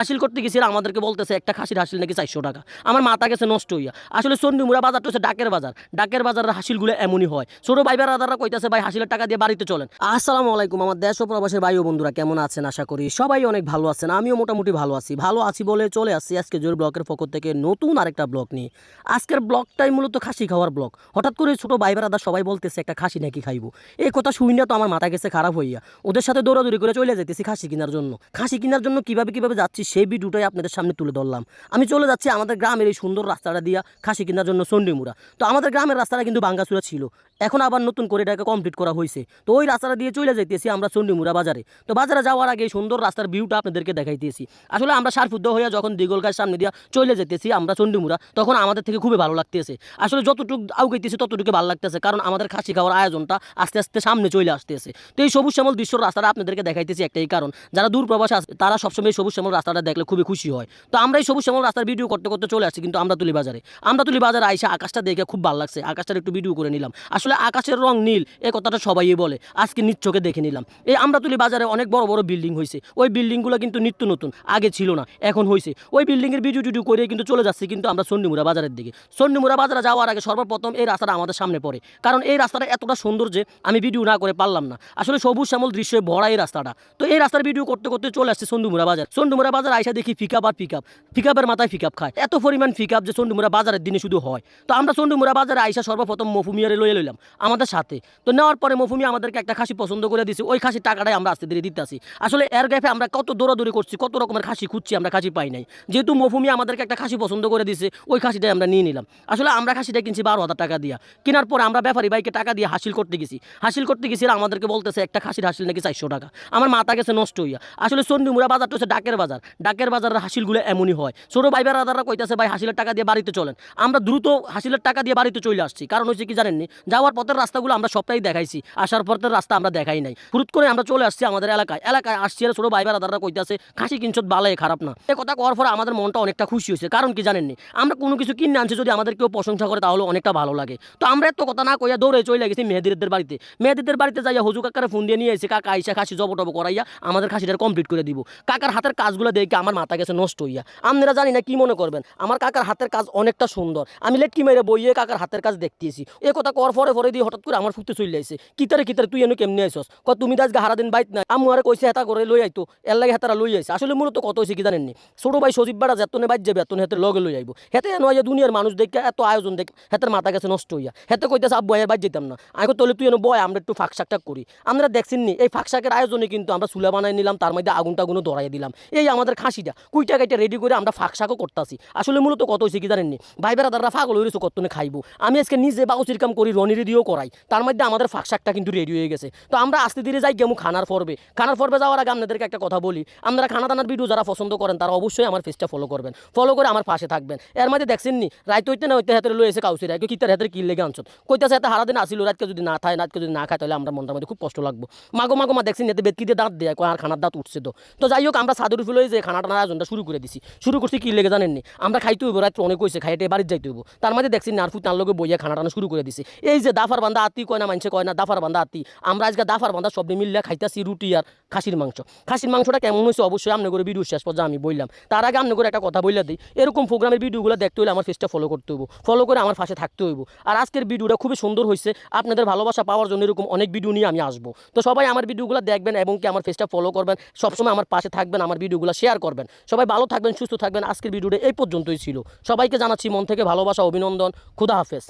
হাসিল করতে গেছিল, আমাদেরকে বলতেছে, একটা খাসির হাসিল নাকি চারশো টাকা? আমার মাথা গেছে নষ্ট হইয়া। আসলে চন্ডিমুড়া বাজারটা হচ্ছে ডাকের বাজার। ডাকের বাজারের হাসিলগুলো এমনই হয়। ছোট ভাই বেড়াদাররা কইতাছে, ভাই, হাসিলের টাকা দিয়ে বাড়িতে চলেন। আসসালামু আলাইকুম আমার দেশ প্রবাসের ভাই ও বন্ধুরা, কেমন আছেন? আশা করি সবাই অনেক ভালো আছেন। আমিও মোটামুটি ভালো আছি। ভালো আছি বলে চলে আসছি আজকে জোর ব্লকের পক্ষ থেকে নতুন আরেকটা ব্লগ নিয়ে। আজকের ব্লকটাই মূলত খাসি খাওয়ার ব্লগ। হঠাৎ করে ছোট ভাই বেড়াদার সবাই বলতেছে, একটা খাসি নাকি খাইবো? এই কথা শুনি না তো আমার মাথা গেছে খারাপ হইয়া। ওদের সাথে দৌড়াদৌড়ি করে চলে যেতেছি খাসি কেনার জন্য। খাসি কেনার জন্য কীভাবে কীভাবে যাচ্ছি সেই ভিডিওটাই আপনাদের সামনে তুলে ধরলাম। আমি চলে যাচ্ছি আমাদের গ্রামের এই সুন্দর রাস্তাটা দিয়া খাসি কেনার জন্য চন্ডিমুড়া তো আমাদের গ্রামের রাস্তাটা কিন্তু বাঙ্গাচুরা ছিল। এখন আবার নতুন করে এটাকে কমপ্লিট করা হয়েছে। তো ওই রাস্তাটা দিয়ে চলে যাইতেছি আমরা চন্ডিমুড়া বাজারে। তো বাজারে যাওয়ার আগে এই সুন্দর রাস্তার ভিউটা আপনাদেরকে দেখাইতেছি। আসলে আমরা সারফুদ্ধ হইয়া যখন দিগল গাছ সামনে দিয়া চলে যেতেছি আমরা চন্ডিমুড়া তখন আমাদের থেকে খুবই ভালো লাগতেছে। আসলে যতটুকু আউগাইতেছি ততটুকু ভালো লাগতেছে, কারণ আমাদের খাসি খাওয়ার আয়োজনটা আস্তে আস্তে সামনে চলে আসতেছে। তো এই সবুজ শ্যামল দৃশ্যর রাস্তাটা আপনাদেরকে দেখাইতেছি একটাই কারণ। যারা দূর প্রবাসে আছে, তারা সবসময় সবুজ শ্যামল রাস্তাটা দেখলে খুবই খুশি হয়। তো আমরা এই সবুজ শ্যামল রাস্তার ভিডিও করতে করতে চলে আসছি কিন্তু আমরা তুলি বাজারে। আমরা তুলি বাজারে আইসা আকাশটা দেখে খুব ভালো লাগছে। আকাশটার একটু ভিডিও করে নিলাম। আসলে আকাশের রং নীল এই কথাটা সবাই বলে। আজকে চোখে দেখে নিলাম। এই আমরা তুলি বাজারে অনেক বড় বড় বিল্ডিং হয়েছে ওই বিল্ডিংগুলো কিন্তু নিত্য নতুন, আগে ছিল না, এখন হয়েছে ওই বিল্ডিংয়ের ভিডিও টিডিও করে কিন্তু চলে যাচ্ছে কিন্তু আমরা সন্নিমুড়া বাজারের দিকে। সন্নিমুড়া বাজারে যাওয়ার আগে সর্বপ্রথম এই রাস্তাটা আমাদের সামনে পড়ে। কারণ এই রাস্তাটা এতটা সুন্দর যে আমি ভিডিও না করে পারলাম না। আসলে সবুজ শ্যামল দৃশ্যে ভরা এই রাস্তাটা। তো এই রাস্তার ভিডিও করতে করতে চলে আসছে সন্ডুমুড়া বাজার। সন্ডুমুড়া বাজার আইসা দেখি পিকআপ আর পিকআপ পিকআপের মাথায় পিকআপ খায়। এত পরিমাণ পিকআপ যে সন্ডুমুড়া বাজারের দিনে শুধু হয়। তো আমরা সন্ডুমুড়া বাজারে আইসা সর্বপ্রথম মফুমিয়ারে লয়ে লইলাম, আমাদের সাথে। তো নেওয়ার পরে মফুমি আমাদেরকে একটা খাসি পছন্দ করে দিছে। ওই খাসির টাকাটাই আমরা আস্তে ধীরে দিতে আসি। আসলে এর গ্যাপে আমরা কত দৌড়াদৌড়ি করছি, কত রকমের খাসি খুঁজছি আমরা খাসি পাই নাই। যেহেতু মফুমি আমাদেরকে একটা খাসি পছন্দ করে দিছে, ওই খাসিটাই আমরা নিয়ে নিলাম। আসলে আমরা খাসিটা কিনছি বারো হাজার টাকা দিয়া। কেনার পর আমরা ব্যাপারী বাইকে টাকা দিয়ে হাসিল করতে গেছি। হাসিল করতে গেছি আর আমাদেরকে বলতেছে, একটা খাসির হাসিল নাকি চারশো টাকা? আমার মাথা গেছে নষ্ট হইয়া। আসলে চন্ডিমুড়া বাজারটা হচ্ছে ডাকের বাজার। ডাকের বাজারের হাসিলগুলো এমনই হয়। ছোটো ভাই বেড়াদাররা কইতাছে, ভাই, হাসিলের টাকা দিয়ে বাড়িতে চলেন। আমরা দ্রুত হাসিলের টাকা দিয়ে বাড়িতে চলে আসছি। কারণ হচ্ছে কি জানেননি? যাওয়ার পথের রাস্তাগুলো আমরা সবটাই দেখাইছি। আসার পথের রাস্তা আমরা দেখাই নাই। হুট করে আমরা চলে আসছি আমাদের এলাকায়। এলাকায় আসছি আর ছোটো ভাই বেড়াদাররা কইতাছে, খাসি কিনছত বালাই, খারাপ না। এ কথা করার পরে আমাদের মনটা অনেকটা খুশি হয়েছে। কারণ কি জানেননি? আমরা কোনো কিছু কিনে আনছি যদি আমাদের কেউ প্রশংসা করে, তাহলে অনেকটা ভালো লাগে। তো আমরা এত কথা না কইয়া দৌড়ে চলে গেছি মেহেদিদের বাড়িতে। মেহেদিদের বাড়িতে যাইয়া হুজু কাকারে ফোন দিয়ে নিয়ে এসে কাকা, আইসা খাসি জব টব করাইয়া আমাদের খাসিটা কমপ্লিট করে দিব। কাকার হাতের কাজগুলো দেখে আমার মাথা গেছে, নষ্ট হইয়া। আপনারা জানি না কি মনে করবেন। আমার কাকার হাতের কাজ অনেকটা সুন্দর। আমি লেটকি মেরে বইয়ে কাকার হাতের কাজ দেখতেছি। এ কথা কর ফরে পরে দিয়ে হঠাৎ করে আমার ফুটতে চলে আইছে। কিতারে কিতারে তুই এনে কেমনে আইসস ক, তুমি তো আজকে হারাদিন বাইত নাই। আমি আরে কইছে হেতা করে লই আইতো। এর লাগে হেতারা লই আইছে। আসলে মূলত কত হয়েছে কি জানেননি? ছোট ভাই সজীব বাড়া যেতনে বাইত যাবে, এতনে হেতের লগে লই আইবো। হেতে নয় দুনিয়ার মানুষ দেখে এত আয়োজন দেখ হেতের মাথা গেছে নষ্ট হইয়া। হেতে কইতেছে, আব্বু এর বাইত যেতাম না। আমি তোলে তুই এনে বয়, আমরা একটু ফাঁক শাকটাক করি। আমরা দেখছেন নি এই ফাঁক শাকের আয়োজনে কিন্তু আমরা চুলা বানাই নিলাম, তার মধ্যে আগুন টাগুনও ধরাই দিলাম। এই আমাদের খাসিটা কুইটা কাইটা রেডি করে আমরা ফাঁক শাকও করতেছি। আসলে মূলত কত হয়েছে কি জানেননি? ভাই বেড়াদাররা ফাগল হয়েছে কতনে খাইবো। আমি আজকে নিজে বাউচির কাম করি, রনিরে দিয়েও করাই। তার মধ্যে আমাদের ফাঁক শাকটা কিন্তু রেডি হয়ে গেছে। তো আমরা আস্তে ধীরে যাই গেমু খানার পর্বে। খানার পর্বে যাওয়ার আগে আপনাদেরকে একটা কথা বলি। আপনারা খানা দানার ভিডিও যারা পছন্দ করেন, তারা অবশ্যই আমার ফেসটা ফলো করবেন। ফলো করে আমার পাশে থাকবেন। এর মধ্যে দেখছেন নি? রাইত হইতে না হইতে হাতে লইছে কাউসি রাইকে কিতার হাতের কিল লেগে আনছত কইতাছে হাতে হারাদিন আসিল, রাতকে যদি না খায় রাতকে যদি না খায়, তাহলে আমরা মনটার মধ্যে খুব কষ্ট লাগবো। মাগো মাগো, মা দেখছেন এতে দিয়ে দাঁত দেয় আর খানার দাঁত উঠছে তো। তো যাই হোক, আমরা সাদুর ফুল যে খানা টানার আয়োজনটা শুরু করে দিছি। শুরু করছি কি লেগে জানেননি আমরা খাইতে হইব, রাত্রে অনেক হয়েছে খাইতে বাড়িতে যাইতে হইব। তার মধ্যে দেখছি নারফু তার লগে বইয়া খানা টানা শুরু করে দিছি। এই যে দাফার বান্ধা আত্মি কয় না মানছে কয় না, দাফার বান্ধা আত্মি আমরা আজকে দাফার বান্ধা সব মিললে খাইতেছি রুটি আর খাসির মাংস। খাসির মাংসটা কেমন হয়েছে অবশ্যই আমনে করে ভিডিও শেষ পর্যন্ত আমি বললাম। তার আগে আমনে করে একটা কথা বললে দিই। এরকম প্রোগ্রামের ভিডিওগুলো দেখতে হলে আমার ফেসটা ফলো করতে হইব। ফলো করে আমার পাশে থাকতে হইব। আর আজকের ভিডিওটা খুবই সুন্দর হয়েছে আপনাদের ভালোবাসা পাওয়ার জন্য এরকম অনেক ভিডিও নিয়ে আমি আসব। তো সবাই আমার ভিডিওগুলো দেখবেন এবং কি আমার ফেসটা ফলো করবেন। সবসময় আমার পাশে থাকবেন, আমার ভিডিওগুলো শেয়ার করবেন। সবাই ভালো থাকবেন, সুস্থ থাকবেন। আজকের ভিডিওটা এই পর্যন্তই ছিল। সবাইকে জানাচ্ছি মন থেকে ভালোবাসা, অভিনন্দন। খুদা হাফেজ।